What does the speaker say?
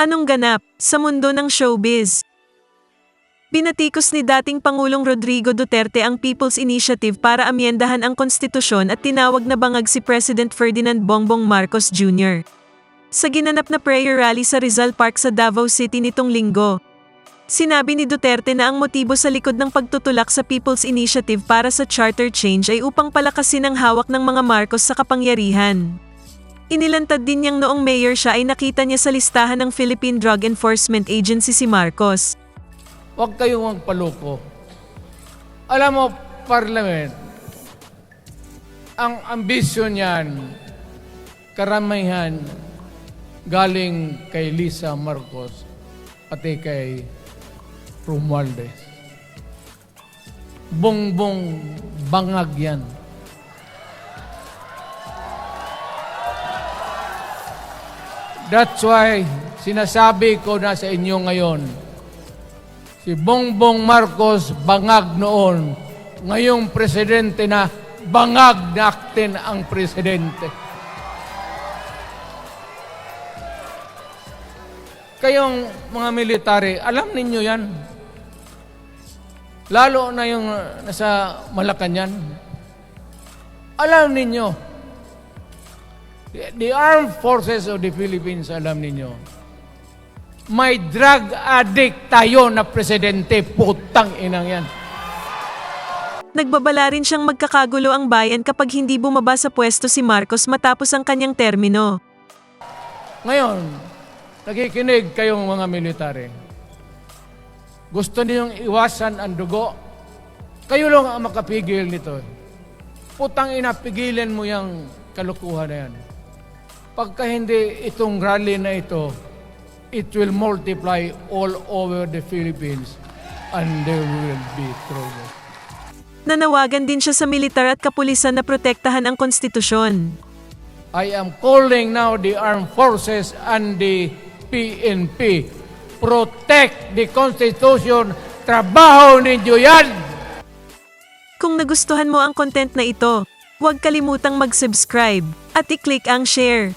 Anong ganap sa mundo ng showbiz? Binatikos ni dating Pangulong Rodrigo Duterte ang People's Initiative para amyendahan ang konstitusyon at tinawag na bangag si President Ferdinand Bongbong Marcos Jr. Sa ginanap na prayer rally sa Rizal Park sa Davao City nitong linggo, Sinabi ni Duterte na ang motibo sa likod ng pagtutulak sa People's Initiative para sa charter change ay upang palakasin ang hawak ng mga Marcos sa kapangyarihan. Inilantad din niyang noong mayor siya ay nakita niya sa listahan ng Philippine Drug Enforcement Agency si Marcos. Huwag kayong magpaloko. Alam mo, Parliament, ang ambisyon niyan, karamihan galing kay Lisa Marcos, pati kay Romualdez. Bongbong bangag yan. That's why sinasabi ko na sa inyo ngayon, si Bongbong Marcos bangag noon, ngayong presidente na bangag natin ang presidente. Kayong mga military, alam ninyo yan. Lalo na yung nasa Malacanang. Alam ninyo, the, the armed forces of the Philippines, alam ninyo, may drug addict tayo na presidente, putang inang yan. Nagbabala rin siyang magkakagulo ang bayan kapag hindi bumaba sa pwesto si Marcos matapos ang kanyang termino. Ngayon, nakikinig kayong mga military. Gusto niyong iwasan ang dugo? Kayo lang ang makapigil nito. Putang ina, pigilan mo yung kalukuhan na yan. Pagka hindi itong rally na ito, it will multiply all over the Philippines and there will be trouble. Nanawagan din siya sa militar at kapulisan na protektahan ang konstitusyon. I am calling now the armed forces and the PNP. Protect the Constitution. Trabaho ninyo yan! Kung nagustuhan mo ang content na ito, huwag kalimutang mag-subscribe at i-click ang share,